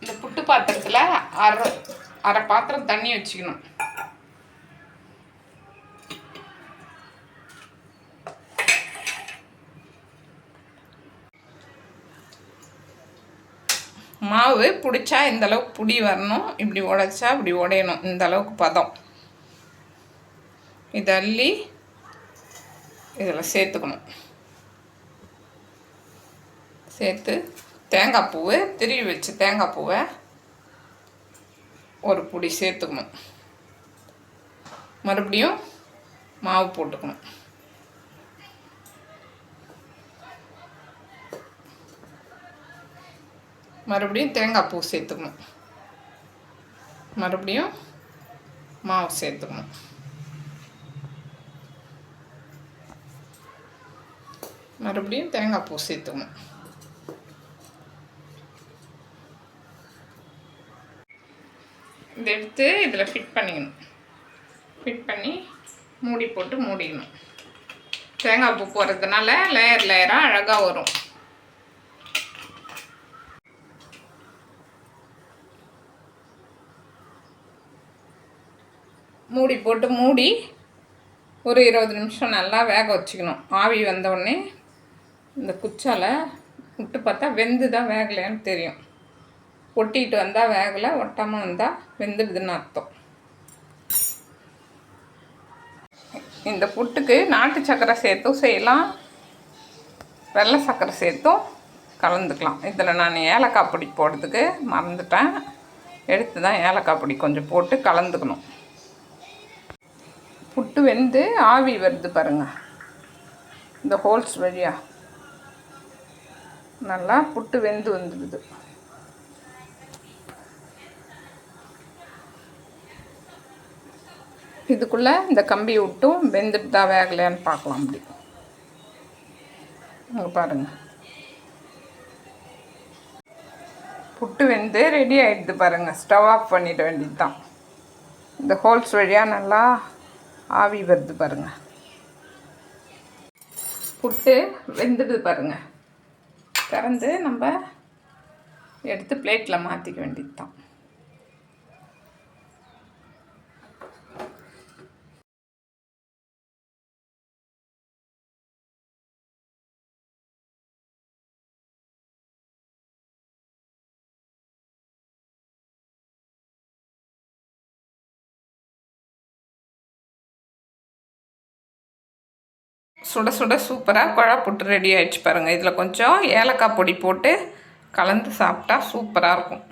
இந்த புட்டு பாத்திரத்தில் அரை அரை பாத்திரம் தண்ணி வச்சுக்கணும். மாவு பிடிச்சா இந்த அளவுக்கு புடி வரணும் இப்படி உடைச்சா இப்படி உடையணும். இந்த அளவுக்கு பதம். இதை அள்ளி இதில் சேர்த்துக்கணும். சேர்த்து தேங்காய் பூவு திருவி வச்சு தேங்காய் பூவை ஒரு பொடி சேர்த்துக்கணும். மறுபடியும் மாவு போட்டுக்கணும். மறுபடியும் தேங்காய் பூ சேர்த்துக்கணும். மறுபடியும் மாவு சேர்த்துக்கணும். மறுபடியும் தேங்காய் பூ சேர்த்துக்கணும். இதை எடுத்து இதில் ஃபிட் பண்ணிக்கணும். ஃபிட் பண்ணி மூடி போட்டு மூடிக்கணும் தேங்காய் பூ போடுறதுனால லேயர் லேயராக அழகாக வரும். மூடி போட்டு மூடி ஒரு இருபது நிமிஷம் நல்லா வேக வச்சுக்கணும். ஆவி வந்தவுடனே இந்த குச்சால விட்டு பார்த்தா வெந்து தான் வேகலையான்னு தெரியும். ஒட்டிட்டு வந்தால் வேகலை ஒட்டாமல் வந்தால் வெந்துடுதுன்னு அர்த்தம். இந்த புட்டுக்கு நாட்டு சக்கரை சேர்த்தும் செய்யலாம். வெள்ளை சக்கரை சேர்த்தும் கலந்துக்கலாம். இதில் நான் ஏலக்காய் பொடி போடுறதுக்கு மறந்துட்டேன். எடுத்து தான் ஏலக்காய் பொடி கொஞ்சம் போட்டு கலந்துக்கணும். புட்டு வெந்து ஆவி வருது பாருங்கள் இந்த ஹோல்ஸ் வழியாக நல்லா புட்டு வெந்து வந்துடுது. இதுக்குள்ளே இந்த கம்பி விட்டும் வெந்துட்டு தான் வேகலையான்னு பார்க்கலாம் அப்படி. அங்கே பாருங்கள் புட்டு வெந்து ரெடி ஆகிடுது பாருங்கள் ஸ்டவ் ஆஃப் பண்ணிட வேண்டியது தான் இந்த ஹோல்ஸ் வழியாக நல்லா ஆவி வருது பாருங்கள் புட்டு வெந்துடுது பாருங்கள் திறந்து நம்ம எடுத்து பிளேட்டில் மாற்றிக்க வேண்டியது தான் சுட சுட சூப்பராக குழா புட்டு ரெடி ஆகிடுச்சு பாருங்கள் இதில் கொஞ்சம் ஏலக்காய் பொடி போட்டு கலந்து சாப்பிட்டா சூப்பராக இருக்கும்.